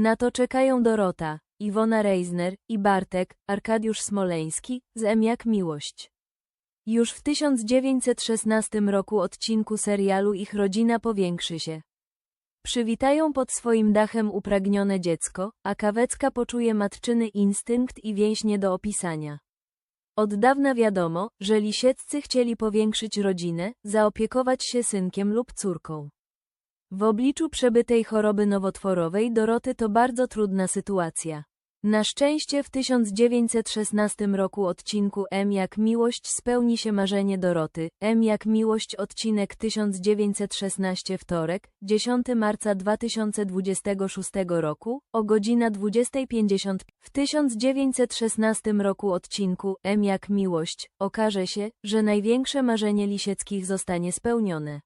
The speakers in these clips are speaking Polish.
Na to czekają Dorota, Iwona Reisner i Bartek, Arkadiusz Smoleński, z M jak miłość. Już w 1916 roku odcinku serialu ich rodzina powiększy się. Przywitają pod swoim dachem upragnione dziecko, a Kawecka poczuje matczyny instynkt i więź nie do opisania. Od dawna wiadomo, że Lisieccy chcieli powiększyć rodzinę, zaopiekować się synkiem lub córką. W obliczu przebytej choroby nowotworowej Doroty to bardzo trudna sytuacja. Na szczęście w 1916 roku odcinku M jak miłość spełni się marzenie Doroty. M jak miłość odcinek 1916 wtorek, 10 marca 2026 roku, o godzina 20.50. W 1916 roku odcinku M jak miłość okaże się, że największe marzenie Lisieckich zostanie spełnione.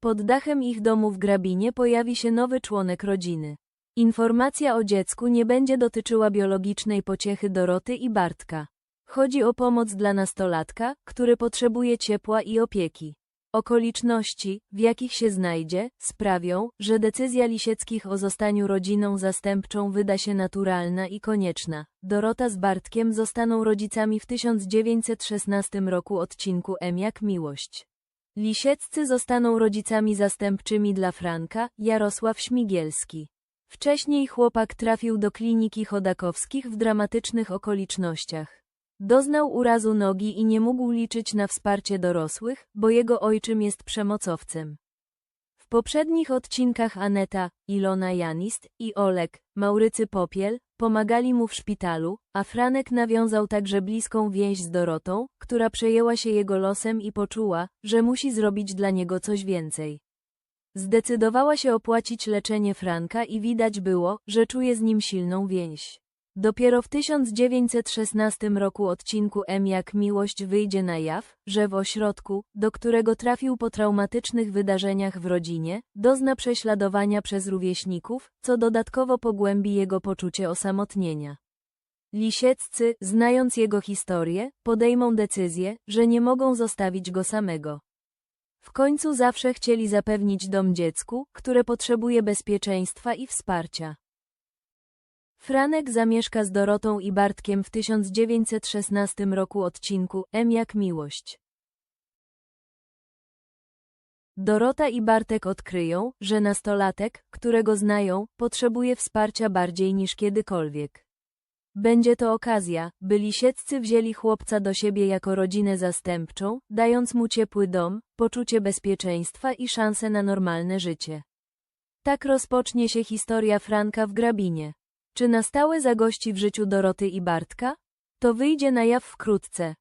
Pod dachem ich domu w Grabinie pojawi się nowy członek rodziny. Informacja o dziecku nie będzie dotyczyła biologicznej pociechy Doroty i Bartka. Chodzi o pomoc dla nastolatka, który potrzebuje ciepła i opieki. Okoliczności, w jakich się znajdzie, sprawią, że decyzja Lisieckich o zostaniu rodziną zastępczą wyda się naturalna i konieczna. Dorota z Bartkiem zostaną rodzicami w 1916 roku odcinku M jak miłość. Lisieccy zostaną rodzicami zastępczymi dla Franka, Jarosław Śmigielski. Wcześniej chłopak trafił do kliniki Chodakowskich w dramatycznych okolicznościach. Doznał urazu nogi i nie mógł liczyć na wsparcie dorosłych, bo jego ojczym jest przemocowcem. W poprzednich odcinkach Aneta, Ilona Janist i Olek, Maurycy Popiel, pomagali mu w szpitalu, a Franek nawiązał także bliską więź z Dorotą, która przejęła się jego losem i poczuła, że musi zrobić dla niego coś więcej. Zdecydowała się opłacić leczenie Franka i widać było, że czuje z nim silną więź. Dopiero w 1916 roku odcinku M jak miłość wyjdzie na jaw, że w ośrodku, do którego trafił po traumatycznych wydarzeniach w rodzinie, dozna prześladowania przez rówieśników, co dodatkowo pogłębi jego poczucie osamotnienia. Lisieccy, znając jego historię, podejmą decyzję, że nie mogą zostawić go samego. W końcu zawsze chcieli zapewnić dom dziecku, które potrzebuje bezpieczeństwa i wsparcia. Franek zamieszka z Dorotą i Bartkiem w 1916 roku odcinku M jak miłość. Dorota i Bartek odkryją, że nastolatek, którego znają, potrzebuje wsparcia bardziej niż kiedykolwiek. Będzie to okazja, by Lisieccy wzięli chłopca do siebie jako rodzinę zastępczą, dając mu ciepły dom, poczucie bezpieczeństwa i szansę na normalne życie. Tak rozpocznie się historia Franka w Grabinie. Czy na stałe zagości w życiu Doroty i Bartka? To wyjdzie na jaw wkrótce.